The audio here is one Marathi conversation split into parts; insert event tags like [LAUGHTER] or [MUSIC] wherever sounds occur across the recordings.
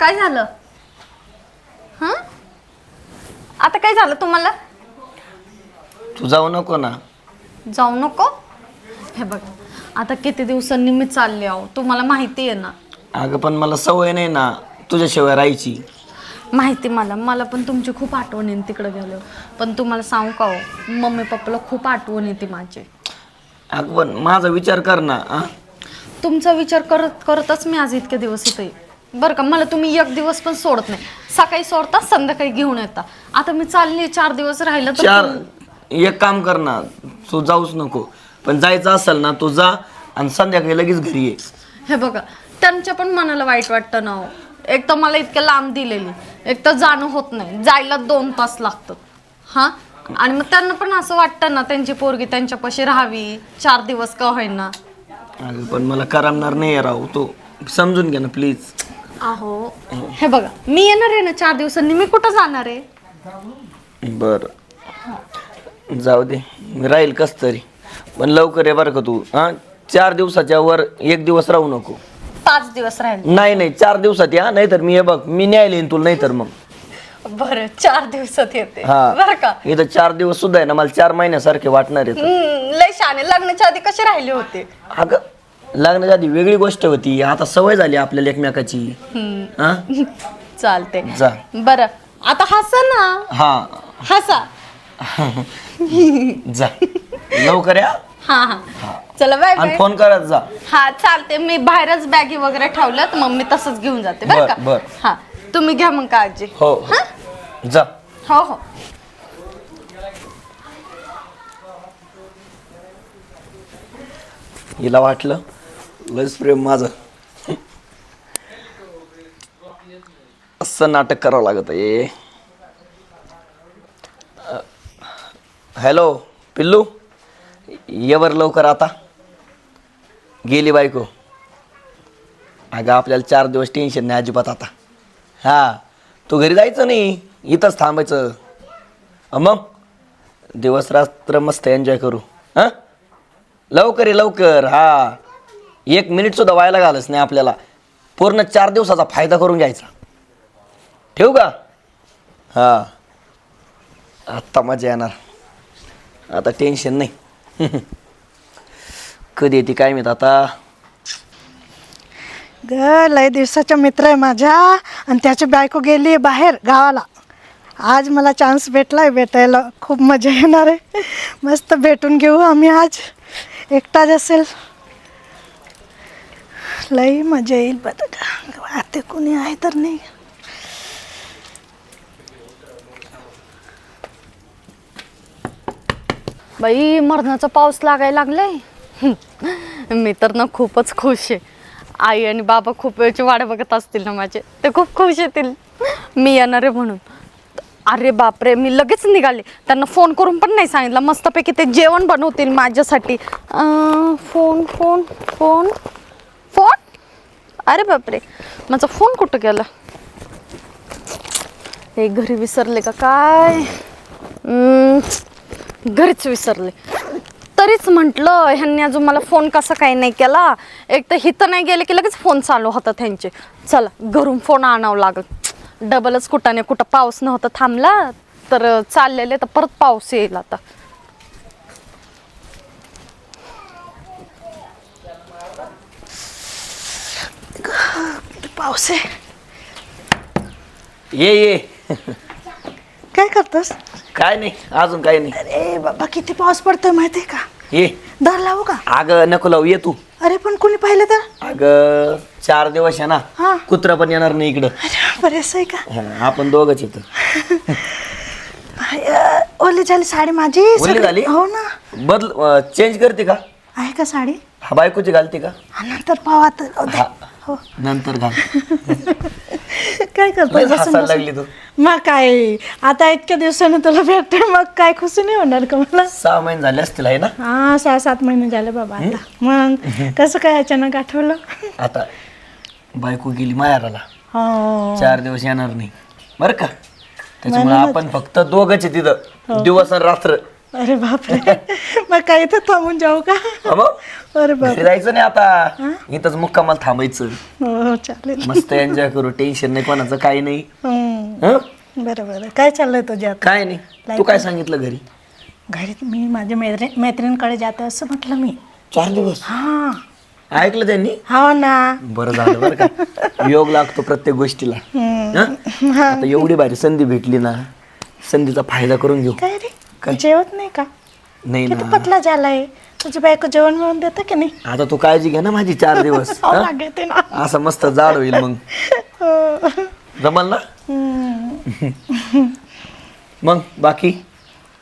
काय झालं? हां? आता काय झालं तुम्हाला? तू जाऊ नको ना. जाऊ नको? हे बघ आता किती दिवसांनी मी चालले आहो. तुम्हाला माहिती आहे ना? अगं पण मला सवय नाही ना तुझ्याशिवाय राहायची. माहिती मला. मला पण तुमची खूप आठवण येते तिकडे गेलो पण तुम्हाला सांगू का हो मम्मी पप्पाला खूप आठवण येते माझी. अगं पण माझा विचार कर ना? तुमचा विचार करत करतच मी आज इतके दिवस इथे बरं का मला तुम्ही एक दिवस पण सोडत नाही. सकाळी सोडता संध्याकाळी घेऊन येता. आता मी चालली चार दिवस राहिलं तर चार एक काम कर ना तू जाऊच नको. पण जायचं असेल ना तू जा आणि संध्याकाळी लगेच घरी ये. हे बघा त्यांच्या पण मनाला वाईट वाटतं ना हो. एक तर मला इतक्या लांब दिलेली एक तर जाणं होत नाही. जायला दोन तास लागतात. हा? आणि मग त्यांना पण असं वाटतं ना त्यांची पोरगी त्यांच्यापाशी राहावी चार दिवस का होईना. अगं पण मला करमणार नाही राहू तू समजून घे ना प्लीज अहो हे बघा मी येणार आहे ना चार दिवसांनी? मी कुठं जाणार आहे? बर. जाऊ दे. राहील कस तरी. पण लवकर ये बरं का तू. हा? चार दिवसाच्या वर एक दिवस राहू नको. पाच दिवस राहील. नाही नाही. चार दिवसात या. नाहीतर मी हे बघ मी न्यायला येईन तुला नाहीतर मग. बरं चार दिवसात येते. हा. बरं का? इथं चार दिवस सुद्धा आहे ना. मला चार महिन्यासारखे वाटणार आहेत हम्म, लय शाने लग्नाच्या आधी कसे राहिले होते? अगं लग्नाच्या आधी वेगळी गोष्ट होती. आता सवय झाली आपल्याला एकमेकाची. हा? [LAUGHS] चालते जा. बरं. आता हसा ना. हा. हसा. [LAUGHS] जा. लवकर या. हा हा. चला बाय आणि बाय. फोन करत जा. हा चालते मी बाहेरच बॅगी वगैरे ठेवल्यात मग मी तसंच घेऊन जाते बरं बर, का? बर. हा. तुम्ही घ्या मग काळजी. हो. हा? जा. हो हो. हिला वाटलं? लस प्रेम माझं. असं नाटक करावं लागत आहे. हॅलो पिल्लू ये लवकर आता. गेली बायको. अगं आपल्याला चार दिवस टेन्शन नाही अजिबात आता. हां तू घरी जायचं नाही? इथंच थांबायचं. मग? दिवस रात्र मस्त एन्जॉय करू. हां? लवकर ये लवकर. हा. एक मिनिट सुद्धा व्हायला घालच नाही आपल्याला. पूर्ण चार दिवसाचा फायदा करून घ्यायचा. ठेवू का? हा. आत्ता मजा येणार. आता टेन्शन नाही. [LAUGHS] कधी येते काय माहीत आता? ग लय दिवसाच्या मित्र आहे माझ्या आणि त्याची बायको गेली बाहेर गावाला. आज मला चान्स भेटलाय भेटायला. खूप मजा येणार आहे. मस्त भेटून घेऊ आम्ही आज. एकटाच असेल. लई मजा येईल बरं आता कोणी आहे तर नाही. बाई मरणाचा पाऊस लागायला लागलाय. [LAUGHS] मी तर ना खूपच खुश आहे. आई आणि बाबा खूप वेळची वाट बघत असतील ना माझे. ते खूप खुश येतील. मी येणार आहे म्हणून. अरे बापरे मी लगेच निघाले. त्यांना फोन करून पण नाही सांगितलं. मस्तपैकी ते जेवण बनवतील माझ्यासाठी. फोन फोन फोन फोन अरे बापरे. माझा फोन कुठं गेला? हे घरी विसरले का काय? हम्म, घरीच विसरले. तरीच म्हटलं ह्यांनी अजून मला फोन कसा काही नाही केला. एक तर हिथं नाही गेले की लगेच फोन चालू होता त्यांचे चला घरून फोन आणावं लागल. डबलच कुठं नाही कुठं पाऊस नव्हता थांबला तर चाललेले तर परत पाऊस येईल आता. आहे ये ये. काय करतोस? काय नाही अजून काय नाही. अरे बाबा किती पाऊस पडतोय माहिती आहे का? ये. दार लावू का? अगं नको लावू ये तू. अरे पण कोणी पाहिलं तर? अगं चार दिवस आहे ना हा. कुत्रा पण येणार नाही इकडं. अरे बरेच आहे का? हा, आपण दोघच येतो. ओली झाली साडी माझी ओली सगळी- झाली? हो ना. बदल चेंज करते का? आहे का साडी? हा बायकोची घालते का? हा, नंतर पावा तर. हा. हो. नंतर घाल. [LAUGHS] काय करतोय? बसून हसायला? लागली तू. मग काय? आता इतक्या दिवसाने तुला भेटते मग काय खुशी नाही होणार का मला? सहा महिने झाले असतील आहे ना? हा सहा सात महिने झाले बाबा आता. मग [LAUGHS] कसं काय अचानक आठवलं? आता बायको गेली मायाराला. हो. चार दिवस येणार नाही. बरं का? त्याच्यामुळे आपण फक्त दोघच आहे तिथं. दिवस आणि रात्र. अरे बापरे. मग काय इथे थांबून जाऊ का? हा मग? अरे बाप. जायचं नाही आता. इथंच मुक्कामाला थांबायचं. हो हो चालेल. मस्त एन्जॉय करू. टेन्शन नाही कोणाचं काही नाही. हम्म, हं? बरं बरं काय चाललंय तुझे आता काय नाही. तू काय सांगितलं घरी? घरी मी माझ्या मैत्रीण मैत्रिणीकडे जाते असं म्हटलं मी. चार दिवस. हा. ऐकलं त्यांनी? हो ना. बरं झालं बरं का. योग लागतो प्रत्येक गोष्टीला. हं? आता एवढी भारी संधी भेटली ना संधीचा फायदा करून घेऊ. काय रे? काय? जेवत नाही का? नाही किती ना. पतला झालाय? तुझी बायको जेवण मिळून देतं की नाही? आता तू काळजी घे ना माझी चार दिवस. [LAUGHS] हो हं? ना, असं मस्त जाड होईल मग. हो. जमल ना? मग बाकी?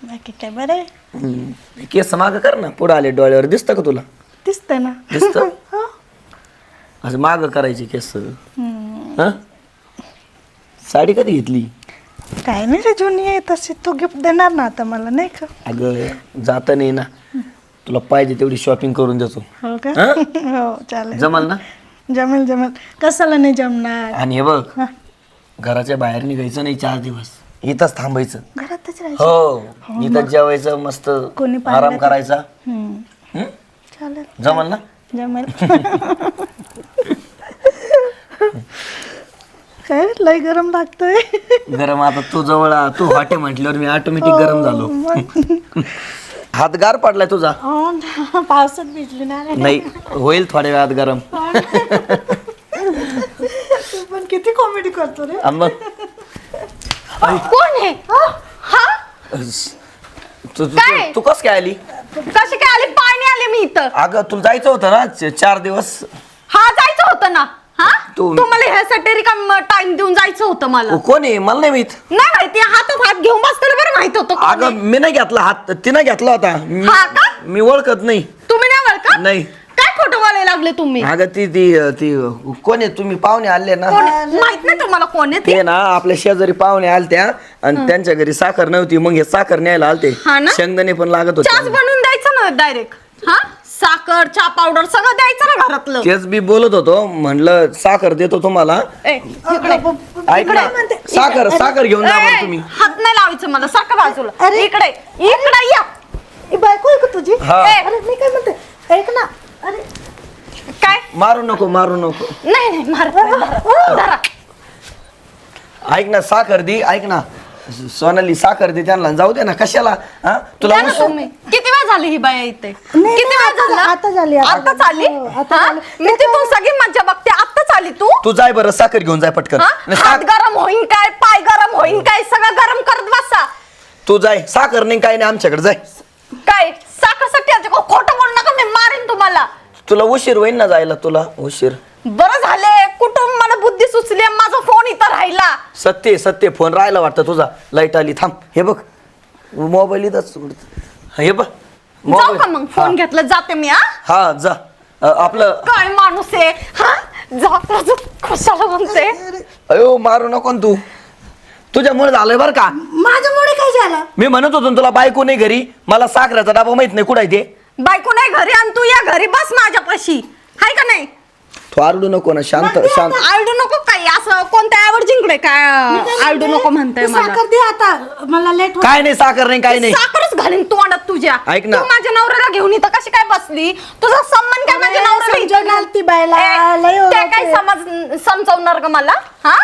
बाकी काय बरं आहे? हम्म. केस माग कर ना पुढे आले डोळ्यावर. दिसतं का तुला? दिसतंय ना. दिसतं? [LAUGHS] हो. असं माग करायचे केस. हं? साडी कधी घेतली? काय नाही रे जुनी आहे तशी. तू गिफ्ट देणार ना आता मला नाही का? अगं जाता नाही ना. तुला पाहिजे तेवढी शॉपिंग करून देतो. हो का? हं? [LAUGHS] हो चालेल. जमल ना? जमेल जमेल. कशाला नाही जमणार? आणि हे बघ हा, घराच्या बाहेर निघायचं नाही चार दिवस. इथंच थांबायचं. घरातच राहायचं? हो. इथंच जेवायचं मस्त कोणी पाहिलं आराम तर- करायचा. हम्म, हं? चालेल. जमल ना? जमेल. [LAUGHS] [LAUGHS] काय? लय गरम लागतंय. गरम आता तू जवळ आ, तू हॉटे म्हटल्यावर मी ऑटोमॅटिक गरम झालो. मग. हात गार पडलाय तुझा? हो ना, पावसात भिजली ना. नाही होईल थोड्या वेळात गरम. तू पण किती कॉमेडी करतो रे. आणि मग. कोण आहे हा? तू तू- काय? तू- तू कस काय आली? कसे काय आले? पाणी आले मी इथं. अगं तुला जायचं होतं ना च- चार दिवस? हा जायचं होतं ना. हा तू- तुम्हाला ह्यासाठी रिकाम टाइम देऊन जायचं होतं मला? कोण आहे? मला नाही माहीत. नाही माहिती हातात हात घेऊन बसताना बरं माहीत होतं कोण. अगं. मी नाही घेतला हात. तिनं घेतला होता. मी- हा का? मी ओळखत नाही. तुम्ही नाही ओळखत? नाही. काय खोटं बोलायला लागले तुम्ही? अगं ती ती ती कोण आहे? तुम्ही पाहुणे आले ना? कोण आहे? माहीत नाही तुम्हाला कोण आहे ते? ते ना आपल्या शेजारी पाहुणे आलत्या आणि त्यांच्या घरी साखर नव्हती. मग हे साखर न्यायला आलते. हा ना? शेंगदाणे पण लागत चहाच होते बनवून द्यायचं ना डायरेक्ट हा? साखर चहा पावडर सगळं द्यायचं ना घरातलं. तेच मी बोलत होतो म्हणलं साखर देतो तुम्हाला. ए, इकडे. ऐक ना साखर साखर घेऊन जा बरं ए, तुम्ही. हात नाही लावायचं मला सारखं बाजूला. अरे. इकडे इकडे या. ही बायको आहे का तुझी? हा. ए, अरे मी काय म्हणते? ऐक ना अरे. काय? मारू नको मारू नको. नाही नाही मार धरा. धरा. ऐक ना साखर दे ऐक ना. सोनाली साखर दे त्यांना जाऊ दे ना कशाला? हा? तुला द्या ना उस- तुम्ही. किती वेळ झाली ही बाया इथे? नाही, किती वेळ आता- झाला? आता झाली, आता. आता झाली. चाली हो, आता? झाली. मी तिथून सगळी मज्जा बघते आत्ताच आली तू? तू जाय बरं साखर घेऊन जाय पटकन. हा? नाही, हात साख- गरम होईन काय पाय गरम होईन काय सगळं गरम करत बसा. तू जाय साखर नाही काय नाही आमच्याकडे जाय. काय साखरसाठी आज खोटं बोलू नका मी मारेन तुम्हाला. तुला उशीर होईल ना जायला तुला उशीर. बरं झाले कुठून मला बुद्धी सुचली माझा फोन इथं राहिला. सत्य सत्य फोन राहायला वाटतं तुझा. लाइट आली थांब. हे बघ. मोबाईल इथंच हे बघ. जाऊ का मग? फोन घेतला जाते मी हा? हा जा. अ, आपलं काय माणूस आहे? हा? जात कशाला म्हणते? अयो मारू नको ना तू. तुझ्यामुळे झालंय बरं का? माझ्यामुळे काय झालं? मी म्हणत होतो ना तुला बायको नाही घरी. मला साखरेचा डबा माहीत नाही कुठं आहे ते. बायको नाही घरी आणि तू या घरी बस माझ्यापाशी. हाय का नाही? तू आरडू नको ना शांत शांत. आरडू नको काय? असं कोणत्या आवड जिंकले काय आरडू नको म्हणताय ती मला. साखर दे आता. मला लेट होत. काय नाही साखर नाही काय नाही. साखरच घालीन तोंडात तुझ्या. ऐक ना. तू माझ्या नवऱ्याला घेऊन इथं कशी काय बसली? तुझा संबंध काय माझ्या अरे, नवऱ्याला इथं? समजून आलती बायला, ए, लय ते ओरडते. काय समज समजवणार का मला? हा?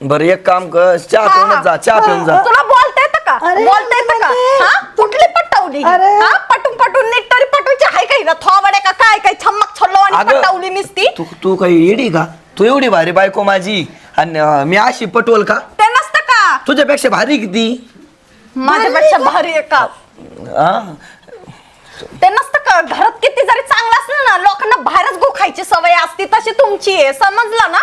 बरं एक काम कर. चहा हा, पिऊन जा चहा पिऊन जा. तुला बोलता येतं का? अरे, बोलता येतं का? म्हणते. हा? कुठली पटवली अरे. हा? पटून पटून नीट तरी पटवायची आहे का हिला थोबडे का काय काय छम्मक छल्लो आणि अगं, पटवली निसती तू तू काही येडी का तू एवढी भारी बायको माझी आणि अं, मी अशी पटवल का ते नसतं का तुझ्यापेक्षा भारी किती माझ्यापेक्षा भारी आहे का हा ते नसतं का घरात किती जरी चांगलं असलं ना लोकांना बाहेरच गो खायची सवय असती तशी तुमची आहे समजलं ना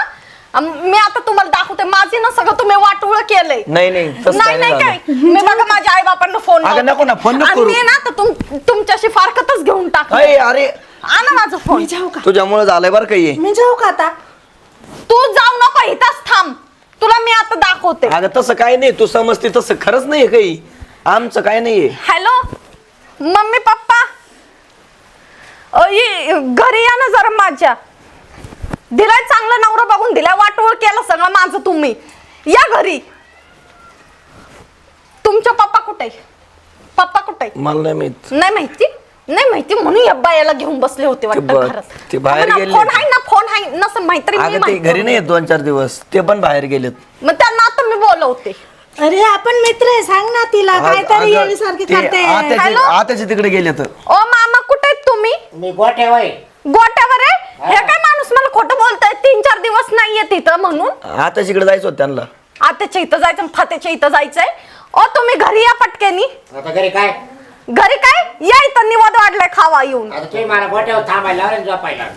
अम, मी आता तुम्हाला दाखवते. माझी ना सगळं तुम्ही वाटोळ केलंय. नाही नाही तसं नाही नाही नाही काय? मी बघा माझ्या आई बापांना फोन अगं, नको ना, phone नको करू. मी ना तर तुम- तुमच्याशी फारकतच घेऊन टाक अय, अरे. आणा माझा फोन मी जाऊ का? तुझ्यामुळे झालंय बरं काही मी जाऊ का आता? तू जाऊ नको इथंच थांब. तुला मी आता दाखवते. अगं तसं काही नाही. तू समजते तसं खरंच नाहीये काही. आमचं काय नाहीये. हॅलो? Mummy papa? अ, ये, घरी या ना जरा माझ्या. दिलाय चांगला नवरा बघून दिलाय वाटोळ केलं सगळं माझं तुम्ही. या घरी. तुमच्या पप्पा कुठे? पप्पा कुठे? मला नाही माहीत. नाही माहिती? नाही माहिती? म्हणून या बायाला घेऊन बसले होते वाटतं ब- घरात ते बाहेर ना, गेले. फोन आहे ना फोन आहे. नसं मैत्री अगं ते घरी नाही येत दोन चार दिवस. ते पण बाहेर गेलेत. मग त्यांना आता मी बोलवते. अरे आपण मित्र आहे. सांग ना तिला. काहीतरी अगं, येण्यासारखी ते करते. आत्याचे हॅलो? आत्याचे तिकडे गेले तर ओ मामा कुठे आहेत तुम्ही? मी गोठे वय गोट्यावर हे काय माणूस मला खोटं बोलताय? तीन चार दिवस नाहीये तिथं म्हणून. आत्याच्या इकडे जायचं होतं त्यांना. आत्याच्या इथं जायचं फात्याच्या इथं जायचंय. ओ तुम्ही घरी या पटकेनी आता घरी काय? घरी काय? या इथं निवाद वाढलाय खावा येऊन. आता तुम्ही मला गोठ्यावर थांबायला लावलं ना झोपायला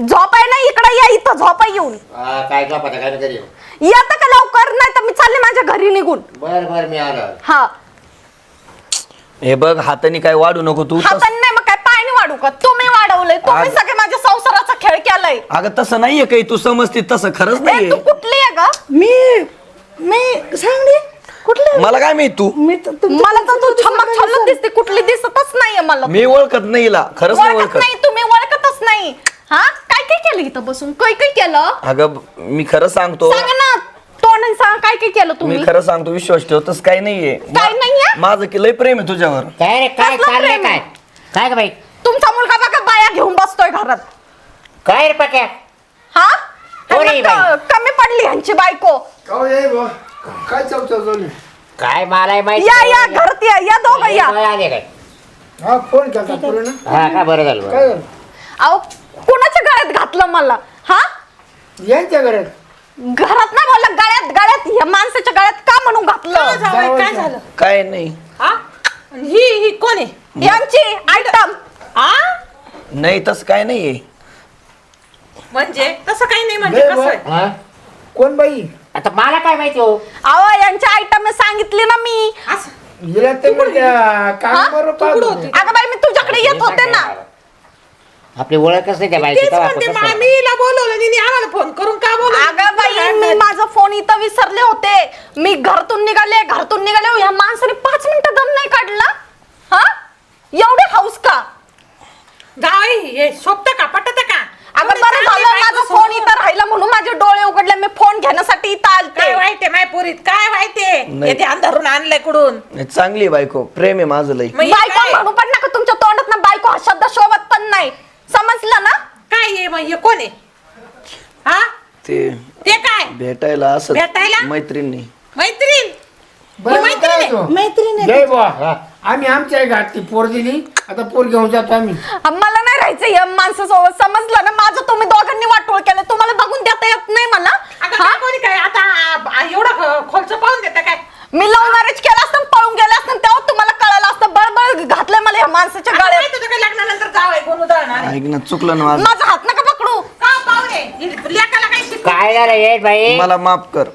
झोपाय ना इकडे या इथं झोपाय येऊन. हा, काय झोपायचं काय घरी येतं का लवकर? नाही तर मी चालले माझ्या घरी निघून. बर बर मी आलो. हा. हे बघ हाताने काय वाढू नको तू. तस- हाताने नाही मग काय पायाने वाढू का? तुम्ही वाढवलंय. तुम्ही सगळे माझ्या संसाराचा खेळ केलाय. अगं तसं नाहीये काही. तू समजते तसं खरंच ए, नाहीये. तू कुठली आहे ग? मी मी सांग दे कुठलं मला काय माहीत तू? मी तर तुमच्या मला तर तू छमक छल्लक दिसते. कुठली दिसतच नाहीये मला. मी ओळखत नाही हिला. खरंच नाही ओळखत ओळखत. नाही तुम्ही ओळखतच नाही. हा? काय काय केलं इथं बसून? काय काय केलं? अगं मी खरं सांगतो. सांगा ना. तोंडाने सांगा काय काय केलं मी तुम्ही? खरं सांगतो विश्वास ठेव तसं काही नाहीये. काय नाहीये? माझं की लय प्रेम आहे तुझ्यावर. काय रे काय कसलं चाललंय प्रेम काय? काय बाई? तुमचा मुलगा बघा बाया घेऊन बसतोय घरात. काय रे पक्या? हा? कोण बाई? कमी पडली ह्यांची बायको. काय आहे बा. काय चौथा चालू काय मला माहिती या या घरात या या दोघं या. काय आले काय? हा फोन केला पूर्ण हा का बरं झालं काय बरं. झालं? अहो कुणाच्या गळ्यात घातलं मला? हा? यांच्या घरात घरात नाही बोलला गळ्यात गळ्यात या माणसाच्या गळ्यात का म्हणून घातलं? काय झालं? काय नाही. ही ही कोण आहे? यांची आयटम. आ? नाही तसं काय नाहीये. म्हणजे? तसं काही नाही म्हणजे कसं. आहे? हा? कोण बाई? आता मला काय माहिती हो? अहो यांची आयटम सांगितली ना मी. असं. हिला ते काम बरोबर कुठं होती? अगं बाई मी तुझ्याकडे येत होते ना. आपली ओळखच नाही त्या तेच बाईची म्हणते मीला बोलवलं तिने आम्हाला फोन करून का बोलवलं? अगं बाई मी माझा फोन इथं विसरले होते. मी घरातून निघाले घरातून निघाले या माणसाने पाच मिनिटं दम नाही काढला हा एवढे हाऊस का गाव आहे, हे शोभत का पटत का अगं एवढे बरं चांगले झालं बायको माझा सोडून. फोन इथं राहिला म्हणून माझे डोळे उघडले मी फोन घेण्यासाठी इथं आलते काय वाईट आहे माय पोरीत काय वाईट आहे नाही. हे ध्यान धरून आणलंय कुडून. नाही, चांगली बायको. प्रेम आहे माझं मग हे बायको काय? म्हणू पण नका तुमच्या तोंडात ना बायको हा शब्द शोभत पण नाही. समजलं ना? काय आहे मग हे कोण आहे? हा? ते ते काय? भेटायला असं भेटायला? मैत्रिणी. मैत्रीण? बरं, ही मैत्रीण काय आहे? तो? मैत्रीण आहे. आम्ही आमच्या घातली पोर दिली. आता पोर घेऊन जातो आम्ही. मला नाही राहायचं या माणसासोबत समजलं ना? माझं तुम्ही दोघांनी वाटोळ केलं. तुम्हाला बघून देता येत नाही मला अगं हा? काय कोणी काय आता आ, एवढं ख- खोलचं पाहून देता काय मी लव्ह मॅरेज केलं असतं पळून गेलं असतं तेव्हा तुम्हाला कळालं असतं बळबळ घातलंय मला या माणसाच्या आता गळ्यात माहिती होतं का लग्नानंतर जाव आहे कोण उधळणार आहे? ऐक ना चुकलं ना माझं. माझा हात नका पकडू. का पाहुणे लेकाला काय शिकवू काय झालं येत बाई? मला माफ कर.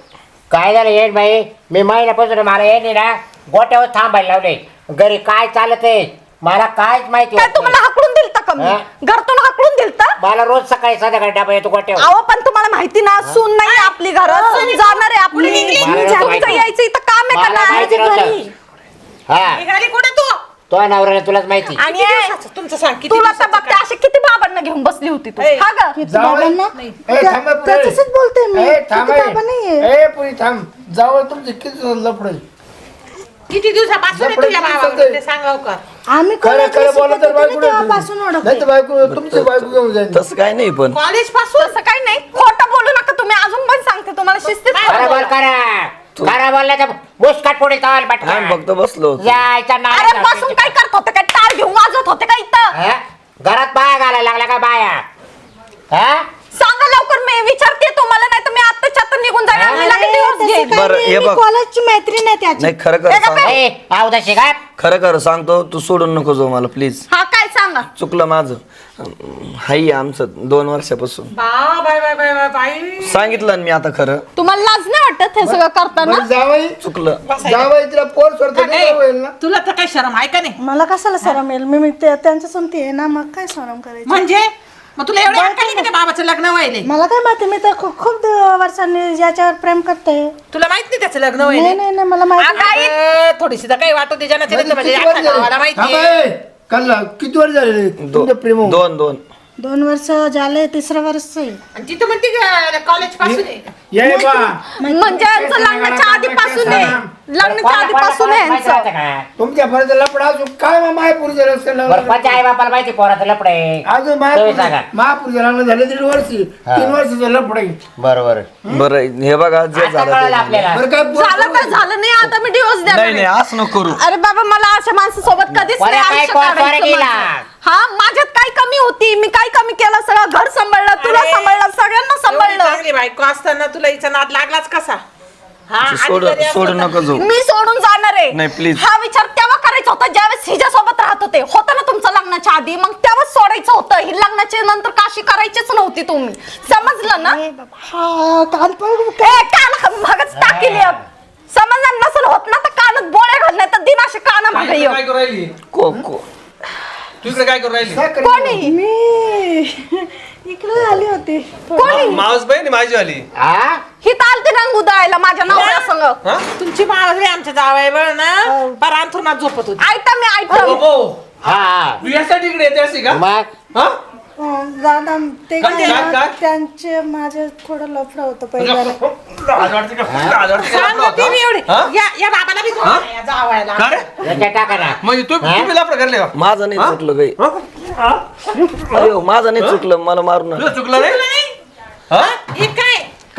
काय झालं येत बाई? मी महिन्यापासून मला येत नाही ना गोट्यावर थांबायला लावले. घरी काय चालत आहे? मला कायच माहिती काय होत तुम्हाला नाही. हाकलून दिलता का मी? हा? घरातून हाकलून दिलता? मला रोज सकाळी संध्याकाळी डबा येतो गोट्यावर. अहो पण तुम्हाला माहिती ना सून नाही आपली घरात सून जाणार आहे आपली. मला तुमचं माहिती. यायचं इथं काम आहे मला का माहिती नाही? नव्हतं हा. निघाली कुठे तू? तो नवऱ्याला तुलाच माहिती. आणि दिवसाचं? तुमचं सांग किती तुला तर दिवसाचं बघते काय? असे किती बाबांना घेऊन बसली होती तू. ए. हा ग. किती जावई. बाबांना? ए, थांबा पुढे. त्याच्याशीच बोलते मी. ए, किती थांबा बाबा नाहीये. ए पुरी थांब. जावं तुमचं किती लपड किती दिवसापासून आहे तुझ्या. ते सांगाव का आम्ही खरं कोणाची खरं बोला तर शिकवतो बायको ना तेव्हापासून नाही तर ओळखते बायको तुमची बायको घेऊन जाईल. तसं काय नाही पण. कॉलेजपासून तसं काही नाही. खोटं बोलू नका तुम्ही. अजून पण सांगते तुम्हाला. शिस्तीत बोल. करा खरा बोलला तर मुस्काट पुढे चाल आम्ही पटकन फक्त बसलो होतो. जायचा अरे बसून काय करत होते? काय टाळ घेऊन वाजवत होते का इथं? घरात बाया घालायला लागला का बाया? हा? सांगा लवकर मी विचारते तुम्हाला नाही तर मी आत्ताच्या आता निघून जाणार मी लगेच divorce घेईन. बरं, हे बघ. कॉलेजची मैत्रीण आहे त्याची? नाही खरं खरं सांग. ए अवदाशी का खरं खरं सांगतो तू सोडून नको जाऊ मला प्लीज हा सांगा. चुकलं माझं. हाई आमचं दोन वर्षापासून. बा बाय बाय बाय बाय बाई. सांगितलं ना मी आता खरं. तुम्हाला लाज नाही वाटत हे सगळं करताना? जावई. चुकलं. जावई तिला पोर सोडतो ना? तुला तर काय शरम आहे का नाही? मला कशाला सरम येईल? मी मी ते- त्यांच्या समती आहे ना मग काय सरम करायची? म्हणजे? मग तुला एवढे अक्कल नाही का बाबाचं लग्न व्हायले? मला काय माहिती मी तर खूप खूप द- वर्षांनी याच्यावर प्रेम करते. तुला माहीत नाही त्याचं लग्न नाही व्हायले? नाही नाही मला माहिती अगं, थोडीशी तर काही वाटू दे ज्यानं म्हणजे किती वर्ष अख्ख्या गावाला झाले? माहिती थांबा, आहे. ए, कल्ला किती वर्ष झाले तुमचं प्रेम? दोन दोन. दोन वर्ष झाले तिसरं वर्ष. आहे आणि तिथं म्हणते कॉलेजपासून आहे. ये बा. म्हणजे यांचं लग्नाच्या आधीपासून आहे. लग्नाच्या कोणाला- आधीपासून आहे कोणाला माहिती यांचं राहतं का? तुमच्या पर्यंत लपडा अजून काय मग मायपूरचं बरं कोणत्या आई बापाला माहिती पोराचं लपडे अजून तुम्ही सांगा. मायपूर महापूरचं लग्न झालं दीड वर्षी तीन वर्षाचं लपड बरोबर. बरं हे बघा जे आता झालं कळलं ते झालं. आपल्याला बरं काय पोर- झालं तर झालं नाही आता मी डिवोर्स नाही नाही द्या असं नको करू. अरे बाबा मला अशा माणसासोबत कधीच नाही काय आयुष्य कोण- कोण्या काढायचं गेला? माझं. हा माझ्यात काय कमी होती? मी काय कमी केलं? सगळं घर सांभाळलं तुला अरे, सांभाळलं सगळ्यांना एवढी सांभाळलं. चांगली बायको असताना तुला हिचा नाद लागलाच कसा? हा आणि सोड घरी असं सोड होतं. नका जाऊ. मी सोडून जाणार आहे. नाही, please. हा विचार तेव्हा करायचा होता ज्यावेळेस हिच्या सोबत राहत होते. होतं ना तुमचं लग्नाच्या आधी? मग तेव्हाच सोडायचं होतं. ही लग्नाच्या नंतर काशी करायचीच नव्हती तुम्ही. समजलं ना? हा काल पण ए कान भागच टाकेली अब. समजलं नसेल होत ना तर कानात बोळ्या घाल नाही तर दिनाशी काना मागे काय येऊ. करू राहिली? को को. तू इकडे काय करू राहिली? कोणी? मी. इकडे आली होती. कोणी? मावस बहीण आहे माझी आली हा ही चालते रंग उधळायला माझ्या नवऱ्या संग. हा? तुमची मावळी आमच्या जावयावर ना? पर अंथरुणात झोपत होती. ऐका मी ऐकतो हा तू यासाठी इकडे येते अशी का? मग? हा? दादा ते काय- काय काय- ना, काय? त्यांचे माझे थोडं लफडं होतं पहिलं. लाज वाटते का? लाज वाटते का सांग आपला ती मी एवढी हा? या या बाबाला बी झोप या जावयाला. का रे? याच्यात टाका ना म्हणजे तू हा? तुम्ही लफडं करले का? माझं नाही हा? चुकलं काही हा? अयो माझं नाही चुकलं. मला मारू नका तुला चुकलं नाही? हा? हे? काय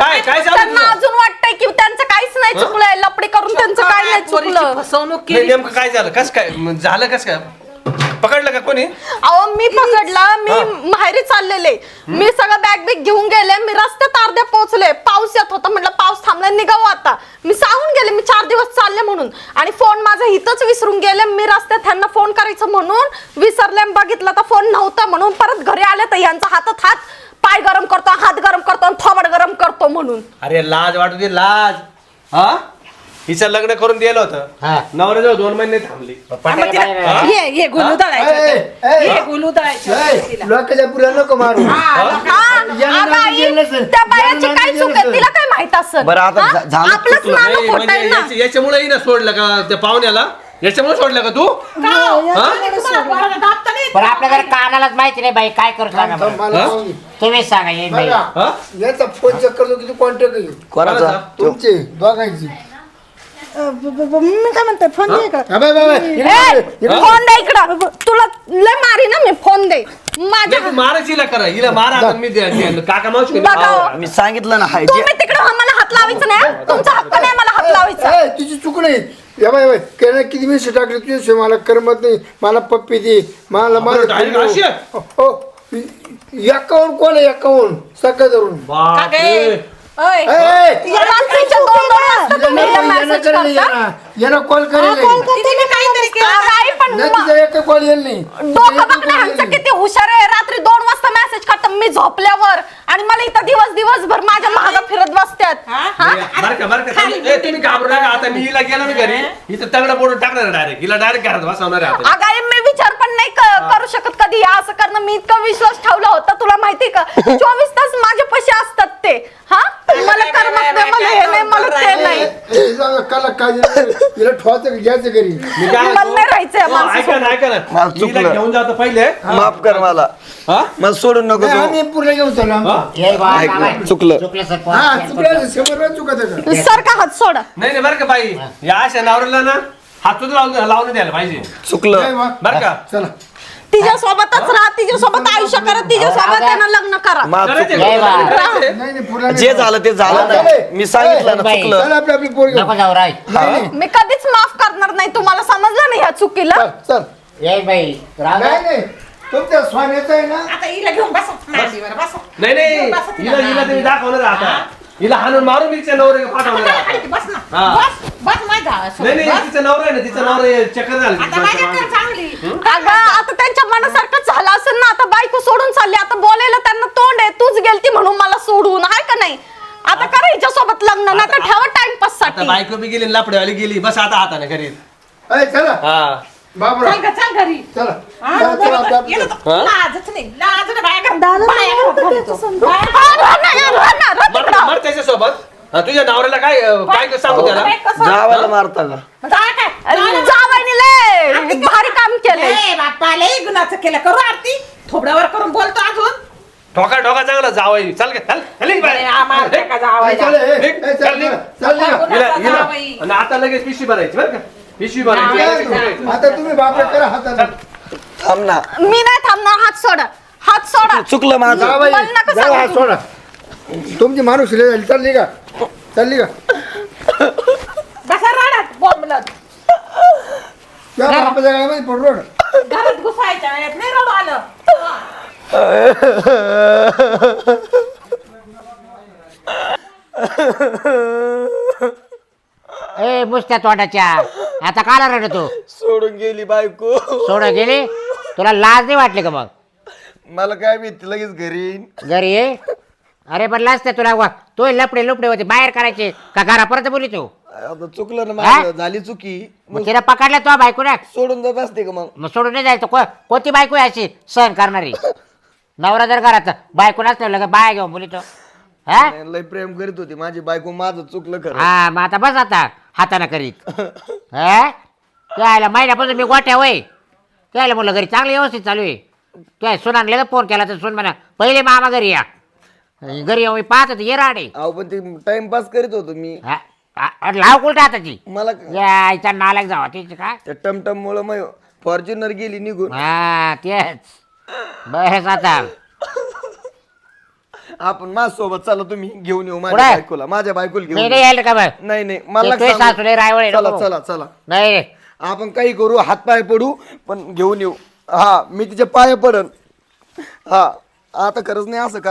काय काय चालू त्यांना तुझं? अजून वाटतंय की त्यांचं काहीच नाही चुकलंय. लपडी करून त्यांचं काय नाही चुकलं. फसवणूक नाही केली. नेमकं काय झालं? कस काय म, झालं कस काय? पकडलं का कोणी? अहो मी पकडला. मी माहेरी चाललेले. मी सगळं बॅग बिग घेऊन गेले. मी रस्त्यात अर्ध्या पोहोचले. पाऊस येत होता. म्हटलं पाऊस थांबला निघावं आता. मी सांगून गेले. मी चार दिवस चालले म्हणून. आणि फोन माझा इथंच विसरून गेले. मी रस्त्यात त्यांना फोन करायचं म्हणून विसरले आणि बघितलं तर फोन नव्हता म्हणून परत घरी आले तर यांचा हातात हात पाय गरम करतो हात गरम करतो आणि थोबड गरम करतो म्हणून. अरे लाज वाटू दे लाज. हा? हिचं लग्न करून दिलं होतं. हा. नवऱ्याजवळ दोन महिने थांबली. हे हे? गुलू ए, दळायचं ए, हे गुलू दळायचं लोकांच्या पुढे नको मारू. हा, यांना अगं नादी आई, गेलं नसेल. त्या बायाची यांना काय नादी चूक गेलं आहे? नसेल. तिला काय माहीत असेल बरं, आता हा? झा- झालं आपलंच चुकलं. नाणं नाही, खोटं म्हणजे आहे ना. याच्या- याच्यामुळे ना सोडलं का त्या पाहुण्याला? याच्यामुळे सोडलं का तू? पण आपल्या घरी कानालाच माहिती नाही बाई काय करू सांगा बरं. तुम्हीच सांगा येईन बाई? याचा फोन चेक करतो किती कॉन्टॅक्ट कोणाचा? तुमचे दोघांची. मी काय म्हणते फोन दे. इकडे. ए. फोन दे इकडं. तुला लय मारी ना मी फोन दे. माझ्या नाही, तू मारच हिला करा. हिला मारा आता मी दे- दे- काका मावशी बघा. मी सांगितलं ना हाय जे तुम्ही तिकडे मला हात लावायचं नाही हं? तुमचा हक्क नाही मला हात लावायचा. ए, तुझी चूक नाही. या बाय बाय केलं किती मिनिट टाकले तुझ्याशिवाय मला करमत नाही. मला पप्पी दे. मला direct अशी आहे? हो एकावन्न कोण आहे? एकावन्न सकाळ धरून. बापरे. ओय ए, ए, रात्रीच्या दोन दोन वाजता तुम्ही हिला यानं message करेल करता? यानं. यानं कॉल करेल तिने काहीतरी केलं. अगं आई, पण नाही म- तिचा एक कॉल येईल नाही. डोकं तिचा एक बघ ना call ह्यांचं येईल नाही. किती हुशार आहे. रात्री दोन वाजता मेसेज करतात मी झोपल्यावर आणि मला इथं दिवस दिवसभर माझ्या महाग फिरत बसतात हा? हा? बरं का बरं का थांब. ए, तुम्ही घाबरू नका. आता मी हिला गेलो ना घरी. इथं तगडं बोलून टाकणार डायरेक्ट हिला डायरेक्ट घरात बसवणार आहे आता. मी विचार पण नाही क- करू शकत कधी. असं करणं मी इतका विश्वास ठेवला होता तुला माहिती का? चोवीस तास माझे पैसे असतात ते हा मला करमत नाही मला हे नाही मला ते नाही ए, तिचा काला काय? हिला ठेवायचं घ्यायचं घरी मी काय मला नाही म्हणतो? राहायचंय हो, ऐका माणसासोबत. ना ऐका ना मला मी हिला चुकलं. घेऊन जातो पहिले माफ कर मला हा मला सोडून नको नाही. आम्ही पुढे घेऊन चालू आमचं. हा? ये बा, ऐक, बाबा. चुकलं. चुकलं सर हा चुकलं शंभर वेळा चुकत का सारखा हात सोडा नाही नाही बरं का बाई या अशा नवऱ्याला ना हातून लावून लावून द्यायला पाहिजे नाही चुकलं बा. बरं का चला तिच्या सोबतच राहा तिच्या सोबत आयुष्य करा तिच्या सोबत त्यानं लग्न करा. मा करायचं चुकलं. जय बा. करायचं. नाही नाही पुढे जे झालं ते झालं ना मी सांगितलं ना बाई. चुकलं. चला आपली आपली पोरगी. नको जाऊ राय. नाही नाही. मी कधीच माफ करणार नाही तुम्हाला समजलं ना ह्या चुकीला? चल चल. ये बाई राहू नाही दे. नाही. तुमच्या स्वामीचं आहे ना? आता हिला घेऊन बसा मांडीवर बसा. नाही नाही. बसा. हिला तुम्ही दाखवणार आहे आता. हिला हाणून मारून मी तिच्या आता आता. बस ना. हा. बस बस माझ्या नाही नाही तिचं नवरा आहे ना तिचं नवरा चक्कर झालं आता माझ्याकडे चांगली. अगं आता त्यांच्या मनासारखं झालं असेल ना आता बायको सोडून चालली आता बोलायला त्यांना तोंड आहे तूच गेलती म्हणून मला सोडून आहे का नाही? आता करा हिच्या सोबत लग्न ना तर ठेवा टाइमपास आता साठी. बायको बी गेली लापडेवाली गेली बस आता हाताने करीत ए, चला. हा. बाबूराव. चल ग चल घरी. चला. हा, चला, चला, येणं तर लाजच नाही लाज बाया दादा बाया. त्याचं. बाया- हा, मर हा, तुझ्या नवऱ्याला काय अं, काय सांगू त्याला? बाया कसं- जावायला मारता का जा काय? जा ना. जावयाने लय. भारी काम केलंय. ए, बाप्पा लय गुणाचं केलं. करू आरती. थोबड्यावर करून बोलतो अजून. ठोका ठोका चांगला जावई चल का चल. चल निघ बाहेर. आम्हाला का जावायला? चल ए, चल चल निघ. चल निघा. हिला- हिला. जावई. आणि आता लगेच पिशवी भरायची बरं का? पिशवी? आता तुम्ही करा हाताने. थांब ना मी नाही थांबणार हात सोडा. हात सोडा. चुकलं माझं. जावई, मला नका जाऊ सांगू? हात सोडा. तुमची माणूस लय झाली. चालली का चालली का बसा राहणार बोंबलत. त्या बापाच्या गावामध्ये पडू रोड. घरात घुसायच्या वेळेत नाही रडू आलं. ए मुसत्या तोंडाच्या. आता काला रडतो सोडून गेली बायको. सोड गेली? तुला लाज नाही वाटली का मग? मला काय माहिती लगेच घरी येईन. घरी ये? अरे पण लाज त्या तुला वा तो लपडे लपडे होते. बाहेर करायचे. का घरापर्यंत बोली तू? आता चुकलं ना? माझं. झाली चुकी. मग तिला पकडल्या तो बायको ना? सोडून जात असते का मग? मग सोडून नाही जायचं. को- कोणती बायको आहे अशी? सहन करणारी? [LAUGHS] नवरा जर घरात बायको नसलं लगे बाया घेऊन बोली तो. हा? लय प्रेम करीत होती. माझी बायको माझं चुकलं खरं. हा मग आता बस आता हाताने करीत. हा? त्याला महिन्यापासून मी गोट्या वय त्याला म्हणलं घरी चांगलं व्यवस्थित चालू आहे. काय सुनान लगेच फोन केला तर सुन म्हणा पहिले मामा घरी या. घरी मी पाहत होते ये राडे. अहो पण ते टाइमपास करीत होतो मी. हा, लाव कुलटा हाताची मला या आईचा नालायक जावा तिची काय? त्या टमटम मुळे मग फॉर्च्युनर गेली निघून. हा तेच. बस आता. [LAUGHS] आपण माझ सोबत चला तुम्ही घेऊन येऊ माझ्या कुठे? बायकोला माझ्या बायकोला घेऊन नाही येऊ. यायला का नाही नाही मला ते तुझे सांगू. सासूले रायवळ आहे, चला नको. चला चला नाही रे आपण काही करू हातपाय पडू पण घेऊन येऊ हा मी तिच्या पाय पडन हा आता खरंच नाही असं कर